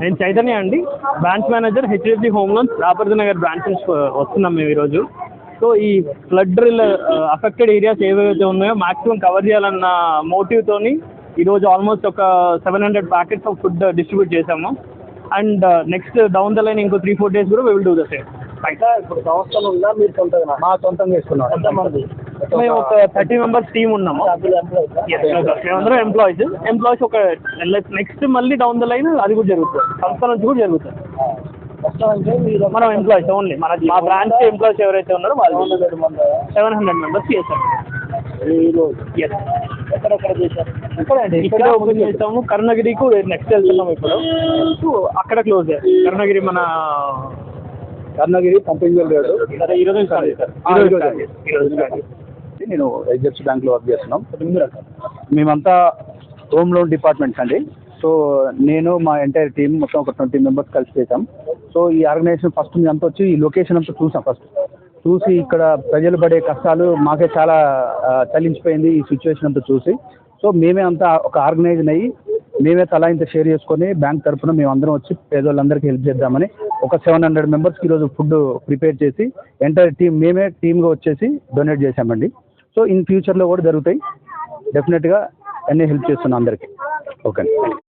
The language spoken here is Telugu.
నేను చైతన్య అండి. Branch manager HDFC home loans రాపర్జ Nagar branch నుంచి వస్తున్నాం మేము ఈరోజు. సో ఈ ఫ్లడ్ డ్రిల్ అఫెక్టెడ్ ఏరియాస్ ఏవైతే ఉన్నాయో మాక్సిమం కవర్ చేయాలన్న మోటివ్తోని ఈరోజు ఆల్మోస్ట్ ఒక seven hundred packets of food distribute చేశాము. And next down the line ఇంకో త్రీ ఫోర్ డేస్ కూడా విల్ డూ ద సేమ్ అయితే ఇప్పుడు సంస్థలు ఉందా? మీరు సొంతంగా? మా సొంతం చేసుకున్నాం. ఎంతమంది మేము ఒక థర్టీ మెంబర్స్ టీమ్ ఉన్నాము. మేమందరం ఎంప్లాయీస్ ఎంప్లాయీస్ ఒక నెక్స్ట్ మళ్ళీ డౌన్ ద లైన్ అది కూడా జరుగుతుంది. సంస్థ నుంచి కూడా జరుగుతుంది. మనం ఎంప్లాయీస్ ఓన్లీ మన మా బ్రాంచ్ ఎంప్లాయీస్ ఎవరైతే ఉన్నారో వాళ్ళు సెవెన్ హండ్రెడ్ మెంబర్స్ చేశారు. ఇక్కడ ఓపెన్ చేస్తాము కరుణగిరికి నెక్స్ట్ వెళ్తున్నాం ఇప్పుడు. సో అక్కడ క్లోజ్ కరుణగిరి మన కర్ణగిరి పంపింగ్ ఈరోజు స్టార్ట్ నేను హెచ్డిఎఫ్సి బ్యాంక్లో వర్క్ చేస్తున్నాం. మేమంతా హోమ్ లోన్ డిపార్ట్మెంట్స్ అండి. సో నేను మా ఎంటైర్ టీం మొత్తం ఒక ట్వంటీ మెంబర్స్ కలిసి చేసాం సో ఈ ఆర్గనైజేషన్ ఫస్ట్ అంతా వచ్చి ఈ లొకేషన్ అంతా చూసాం ఫస్ట్ చూసి ఇక్కడ ప్రజలు పడే కష్టాలు మాకే చాలా చలించిపోయింది ఈ సిచ్యువేషన్ అంతా చూసి. సో మేమే అంతా ఒక ఆర్గనైజ్ అయ్యి మేమే తలా ఇంత షేర్ చేసుకొని బ్యాంక్ తరఫున మేమందరం వచ్చి పేదోళ్ళందరికీ హెల్ప్ చేద్దామని ఒక సెవెన్ హండ్రెడ్ మెంబర్స్కి ఈరోజు ఫుడ్ ప్రిపేర్ చేసి ఎంటైర్ టీం మేమే టీమ్గా వచ్చేసి డొనేట్ చేశామండి. సో ఇన్ ఫ్యూచర్లో కూడా జరుగుతాయి. డెఫినెట్గా అన్నీ హెల్ప్ చేస్తున్నాం అందరికీ. ఓకే